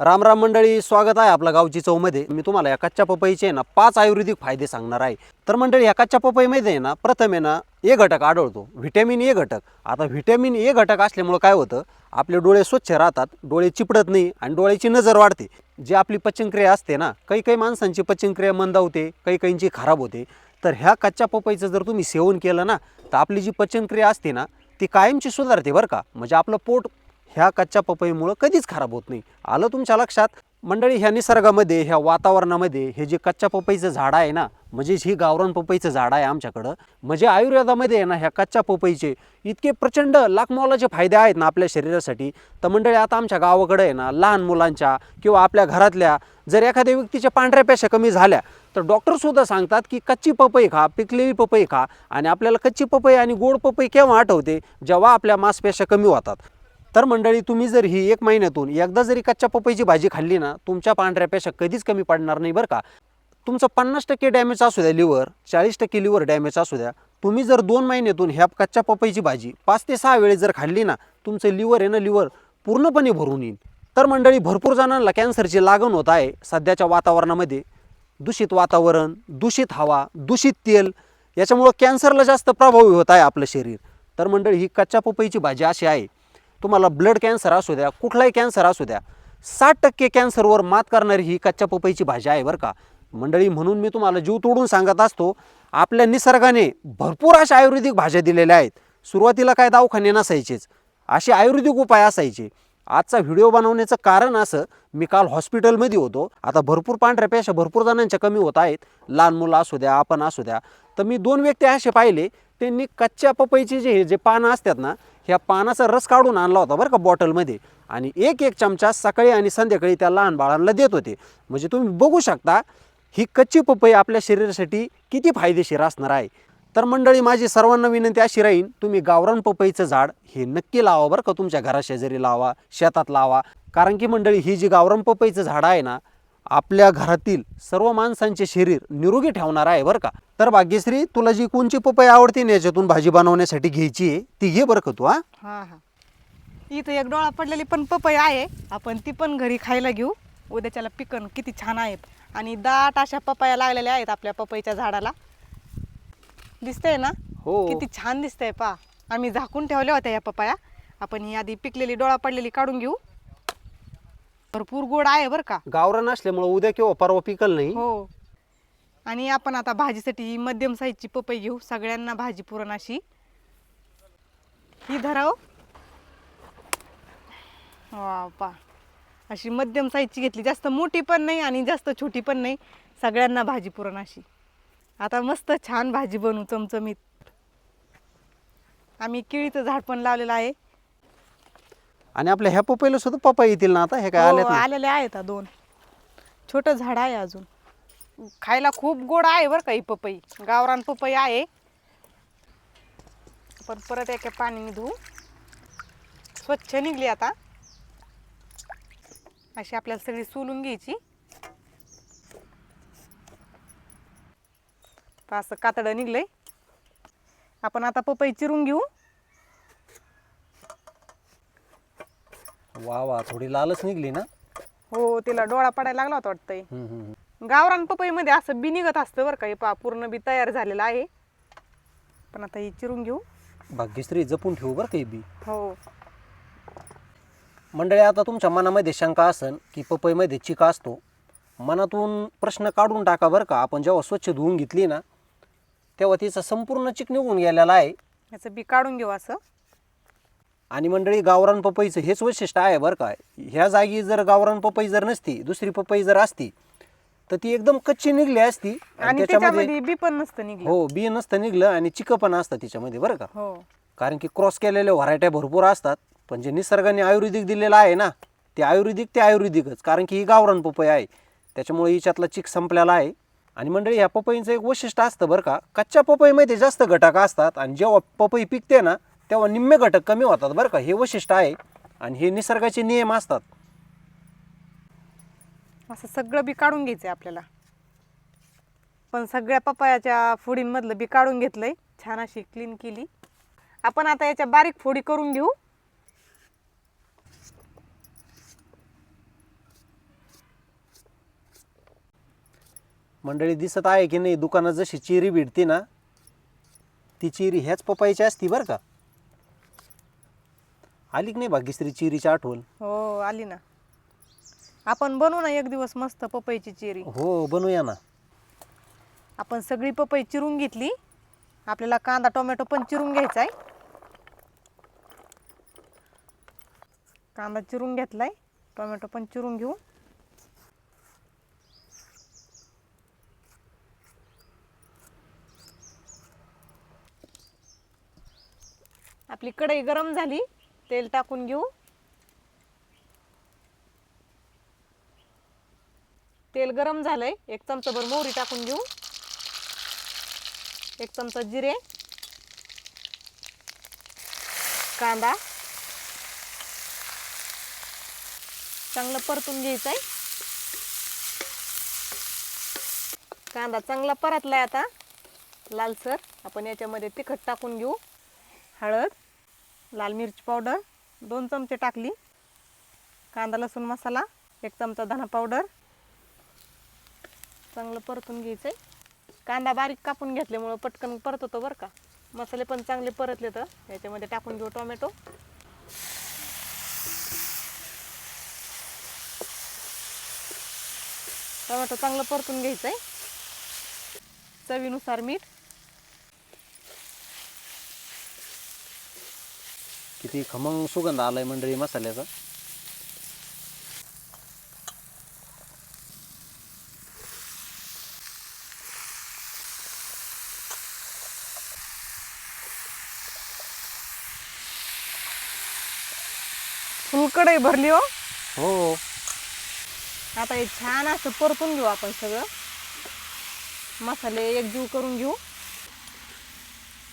राम राम मंडळी स्वागत आहे आपल्या गावची चौमध्ये. मी तुम्हाला या कच्च्या पपईचे ना पाच आयुर्वेदिक फायदे सांगणार आहे. तर मंडळी या कच्च्या पपईमध्ये आहे ना प्रथम आहे ना ए घटक आढळतो. व्हिटॅमिन ए घटक. आता व्हिटॅमिन ए घटक असल्यामुळं काय होतं? आपले डोळे स्वच्छ राहतात डोळे चिपडत नाही आणि डोळ्याची नजर वाढते. जी आपली पचनक्रिया असते ना काही काही माणसांची पचनक्रिया मंदावते काही काहींची खराब होते. तर ह्या कच्च्या पपईचं जर तुम्ही सेवन केलं ना तर आपली जी पचनक्रिया असते ना ती कायमची सुधारते बरं का. म्हणजे आपलं पोट ह्या कच्च्या पपईमुळं कधीच खराब होत नाही. आलं तुमच्या लक्षात? मंडळी ह्या निसर्गामध्ये ह्या वातावरणामध्ये हे जे कच्च्या पपईचं झाड आहे ना म्हणजेच ही गावरान पपईचं झाड आहे आमच्याकडं म्हणजे आयुर्वेदामध्ये आहे ना ह्या कच्च्या पपईचे इतके प्रचंड लाखमोलाचे फायदे आहेत ना आपल्या शरीरासाठी. तर मंडळी आता आमच्या गावाकडे आहे ना लहान मुलांच्या किंवा आपल्या घरातल्या जर एखाद्या व्यक्तीच्या पांढऱ्या पेशा कमी झाल्या तर डॉक्टरसुद्धा सांगतात की कच्ची पपई खा पिकलेली पपई खा आणि आपल्याला कच्ची पपई आणि गोड पपई केव्हा आठवते? जेव्हा आपल्या मांसपेशा कमी होतात. तर मंडळी तुम्ही जर ही एक महिन्यातून एकदा जरी कच्च्या पपईची भाजी खाल्ली ना तुमच्या पांढऱ्यापेक्षा कधीच कमी पडणार नाही बरं का. तुमचं पन्नास टक्के डॅमेज असू द्या लिव्हर चाळीस टक्के लिव्हर डॅमेज असू द्या. तुम्ही जर दोन महिन्यातून ह्या कच्च्या पपईची भाजी पाच ते सहा वेळेस जर खाल्ली ना तुमचं लिव्हर आहे ना लिव्हर पूर्णपणे भरून येईल. तर मंडळी भरपूर जणांना कॅन्सरची लागण होत आहे सध्याच्या वातावरणामध्ये. दूषित वातावरण दूषित हवा दूषित तेल याच्यामुळं कॅन्सरला जास्त प्रभावी होत आहे आपलं शरीर. तर मंडळी ही कच्च्या पपईची भाजी अशी आहे तुम्हाला ब्लड कॅन्सर असू द्या कुठलाही कॅन्सर असू द्या साठ टक्के कॅन्सरवर मात करणारी ही कच्च्या पपईची भाजी आहे बरं का. मंडळी म्हणून मी तुम्हाला जीव तोडून सांगत असतो आपल्या निसर्गाने भरपूर अशा आयुर्वेदिक भाज्या दिलेल्या आहेत. सुरुवातीला काय दवाखाने नसायचेच असे आयुर्वेदिक उपाय असायचे. आजचा व्हिडिओ बनवण्याचं कारण असं मी काल हॉस्पिटलमध्ये होतो. आता भरपूर पांढऱ्या पेशा भरपूर जणांच्या कमी होत आहेत. लहान मुलं असू द्या आपण असू द्या. तर मी दोन व्यक्ती असे पाहिले त्यांनी कच्च्या पपईचे जे हे जे पानं असतात ना ह्या पानाचा रस काढून आणला होता बरं का बॉटलमध्ये. आणि एक एक चमचा सकाळी आणि संध्याकाळी त्या लहान बाळांना देत होते. म्हणजे तुम्ही बघू शकता ही कच्ची पपई आपल्या शरीरासाठी किती फायदेशीर असणार आहे. तर मंडळी माझी सर्वांना विनंती अशी राहीन तुम्ही गावरान पपईचं झाड हे नक्की लावा बरं का तुमच्या घराशेजारी लावा शेतात लावा. कारण की मंडळी ही जी गावरान पपईचं झाड आहे ना आपल्या घरातील सर्व माणसांचे शरीर निरोगी ठेवणार आहे बरं का. तर भाग्यश्री तुला जी कोणची पपई आवडते ना याच्यातून भाजी बनवण्यासाठी घ्यायची आहे ती घे बरं का तू हा? हा हा. इथं एक डोळा पडलेली पण पपई आहे. आपण ती पण घरी खायला घेऊ. उद्याच्याला पिकन किती छान आहेत. आणि दाट अशा पपया लागलेल्या आहेत आपल्या पपईच्या झाडाला. दिसतंय ना? हो. किती छान दिसतंय पा. आम्ही झाकून ठेवल्या होत्या या पपया. आपण ही आधी पिकलेली डोळा पडलेली काढून घेऊ. भरपूर गोड आहे बरं का? गावरान असल्यामुळे उद्या किंवा परवा पिकल नाही. हो. आणि आपण आता भाजीसाठी ही मध्यम साईजची पपई घेऊ. सगळ्यांना भाजी पुरण अशी ही धराव. वा पा अशी मध्यम साईजची घेतली. जास्त मोठी पण नाही आणि जास्त छोटी पण नाही. सगळ्यांना भाजी पुरण अशी आता मस्त छान भाजी बनवू चमचमीत. आम्ही केळीचं झाड पण लावलेलं आहे. आणि आपल्या ह्या पपईला सुद्धा पपई येतील ना आता? हे काय हो, ना? आलेले आहेत दोन. छोटं झाड आहे अजून. खायला खूप गोड आहे बरं का ही पपई. गावरान पपई आहे. पण परत एका पाणीने धुवू. स्वच्छ निघली आता. अशी आपल्याला सगळी सोलून घ्यायची. असं कातडं निघलंय. आपण आता पपई चिरून घेऊ. वा वा थोडी लालच निघली ना? हो तिला डोळा पडायला लागला होता वाटतंय. गावरान पपईमध्ये असं बी निघत असतं बरं का. हे पा पूर्ण बी तयार झालेलं आहे. पण आता ही चिरून घेऊ. भाग्यश्री जपून ठेवू बरं काही बी? हो. मंडळी आता तुमच्या मनामध्ये शंका असन की पपईमध्ये चिका असतो. मनातून प्रश्न काढून टाका बरं का. आपण जेव्हा स्वच्छ धुवून घेतली ना तेव्हा तिचा संपूर्ण चिक निघून गेलेला आहे. याचं बी काढून घेऊ असं. आणि मंडळी गावरान पपईचं हेच वैशिष्ट्य आहे बरं का. ह्या जागी जर गावरान पपई जर नसती दुसरी पपई जर असती तर ती एकदम कच्ची निघली असती. आणि त्याच्यामध्ये बी पण नसतं निघलं. हो बी नसतं निघलं आणि चिकं पण असतं तिच्यामध्ये बरं का? हो. कारण की क्रॉस केलेल्या व्हरायट्या भरपूर असतात पण जे निसर्गाने आयुर्वेदिक दिलेलं आहे ना ते आयुर्वेदिक ते आयुर्वेदिकच कारण की ही गावरान पपई आहे. त्याच्यामुळे हिच्यातला चिक संपलेला आहे. आणि मंडळी ह्या पपईचं एक वैशिष्ट्य असतं बरं का कच्च्या पपईमध्ये जास्त घटक असतात आणि जेव्हा पपई पिकते ना तेव्हा निम्मे घटक कमी होतात बरं का हे वैशिष्ट्य आहे. आणि हे निसर्गाचे नियम असतात. असं सगळं बी काढून घ्यायचं आहे आपल्याला. पण सगळ्या पपयाच्या फोडींमधलं बी काढून घेतलं आहे छान अशी क्लीन केली. आपण आता याच्या बारीक फोडी करून घेऊ. मंडळी दिसत आहे की नाही दुकानात जशी चिरी भिडते ना ती चिरी ह्याच पपाईची असती बरं का? आली की नाही भाग्यश्री चिरीची आठवण? हो आली ना. आपण बनवू ना एक दिवस मस्त पपईची चेरी. हो बनवूया ना. आपण सगळी पपई चिरून घेतली. आपल्याला कांदा टोमॅटो पण चिरून घ्यायचा आहे कांदा चिरून घेतलाय. टोमॅटो पण चिरून घेऊ. आपली कढई गरम झाली. तेल टाकून घेऊ. तेल गरम झालंय. एक चमचाभर मोहरी टाकून घेऊ. एक चमचा जिरे. कांदा. चांगलं परतून घ्यायचं आहे कांदा चांगला परतलाय आता. लालसर. आपण याच्यामध्ये तिखट टाकून घेऊ. हळद लाल मिरची पावडर दोन चमचे टाकली. कांदा लसूण मसाला एक चमचा धना पावडर. चांगलं परतून घ्यायचं आहे कांदा बारीक कापून घेतल्यामुळं पटकन परतवतो बरं का. मसाले पण चांगले परतले तर. याच्यामध्ये टाकून घेऊ टोमॅटो. टोमॅटो चांगलं परतून घ्यायचं आहे चवीनुसार मीठ. किती खमंग सुगंध आलाय मंडळी मसाल्याचा. कढई भरली हो. हो. आता हे छान असं परतून घेऊ आपण सगळं. मसाले एकजीव करून घेऊ.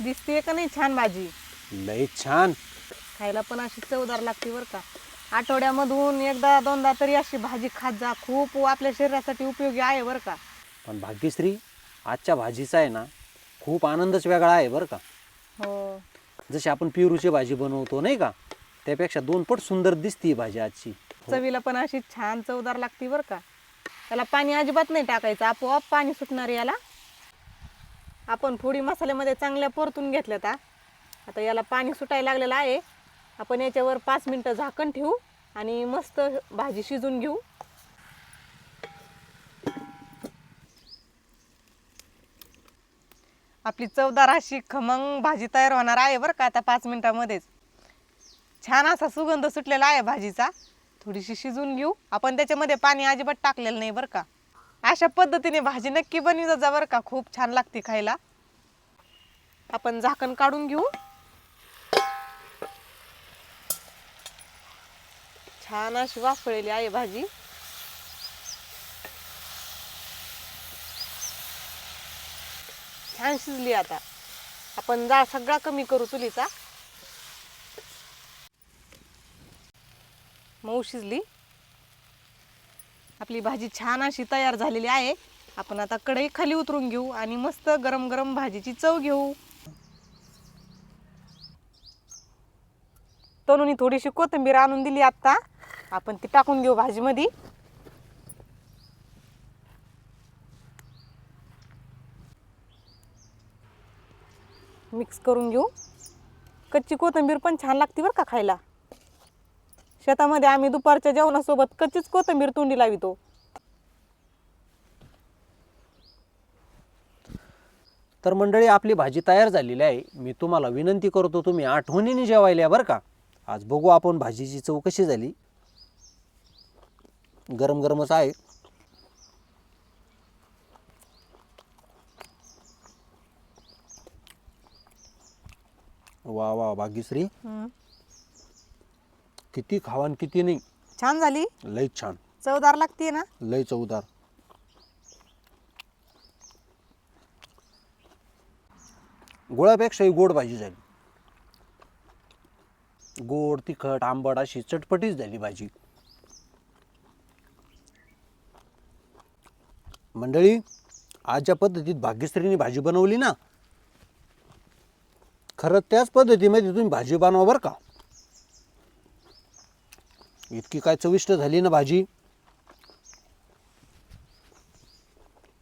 दिसते का नाही छान भाजी? लय छान. खायला पण अशी चवदार लागते बरं का. आठवड्यामधून एकदा दोनदा तरी अशी भाजी खात जा. खूप आपल्या शरीरासाठी उपयोगी आहे बरं का. पण भाग्यश्री आजच्या भाजीचा आहे ना खूप आनंदच वेगळा आहे बरं का. हो. जशी आपण पिरूची भाजी बनवतो नाही का? त्यापेक्षा दोन पट सुंदर दिसते ही भाजी आजची. हो. चवीला पण अशी छान चवदार लागते बरं का. त्याला पाणी अजिबात नाही टाकायचं आपोआप पाणी सुटणार याला. आपण फोडी मसाल्यामध्ये चांगल्या परतून घेतल्यात हा. आता याला पाणी सुटायला लागलेलं आहे. आपण याच्यावर पाच मिनटं झाकण ठेवू आणि मस्त भाजी शिजून घेऊ. आपली चवदार अशी खमंग भाजी तयार होणार आहे बरं का आता पाच मिनिटामध्येच. छान असा सुगंध सुटलेला आहे भाजीचा. थोडीशी शिजून घेऊ. आपण त्याच्यामध्ये पाणी अजिबात टाकलेलं नाही बरं का. अशा पद्धतीने भाजी नक्की बनवी जा बरं का. खूप छान लागते खायला. आपण झाकण काढून घेऊ. छान अशी वाफळलेली आहे भाजी. छान शिजली आता. आपण जाळ सगळा कमी करू चुलीचा. मऊ शिजली. आपली भाजी छान अशी तयार झालेली आहे. आपण आता कढई खाली उतरून घेऊ आणि मस्त गरम गरम भाजीची चव घेऊ. तनुनी थोडीशी कोथिंबीर आणून दिली आता. आपण ती टाकून घेऊ भाजीमध्ये. मिक्स करून घेऊ. कच्ची कोथिंबीर पण छान लागते बरं का खायला. शेतामध्ये आम्ही दुपारच्या जेवणासोबत कच्चीच कोथिंबीर तोंडी लावितो. तर मंडळी आपली भाजी तयार झालेली आहे. मी तुम्हाला विनंती करतो तुम्ही आठवणीने जेवायला बरं का. आज बघू आपण भाजीची चव कशी झाली. गरम गरमच आहे. वा वा भाग्यश्री. किती खावा आणि किती नाही. छान झाली? लय छान. चवदार लागते ना? लय चवदार. गुळापेक्षाही गोड भाजी झाली. गोड तिखट आंबट अशी चटपटीच झाली भाजी. मंडळी आज ज्या पद्धतीत भाग्यश्रीने भाजी बनवली ना खरं त्याच पद्धतीमध्ये तुम्ही भाजी बनवा बरं का. इतकी काय चविष्ट झाली ना भाजी.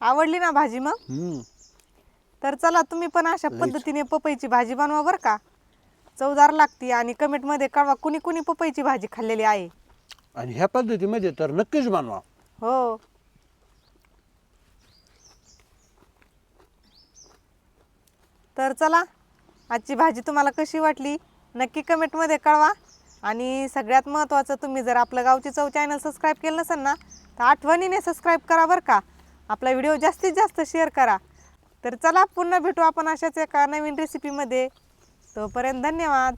आवडली ना भाजी मग? हम्म. तर चला तुम्ही पण अशा. पद्धतीने पपईची भाजी बनवा बरं का. चवदार लागती आणि कमेंटमध्ये कळवा कुणी कुणी पपईची भाजी खाल्लेली आहे. आणि ह्या पद्धतीमध्ये तर नक्कीच बनवा. हो. तर चला आजची भाजी तुम्हाला कशी वाटली नक्की कमेंटमध्ये कळवा. आणि सगळ्यात महत्त्वाचं तुम्ही जर आपलं गावची चव चॅनल सबस्क्राईब केलं नसेल ना तर आठवणीने सबस्क्राईब करा बरं का. आपला व्हिडिओ जास्तीत जास्त शेअर करा. तर चला पुन्हा भेटू आपण अशाच एका नवीन रेसिपीमध्ये तोपर्यंत धन्यवाद.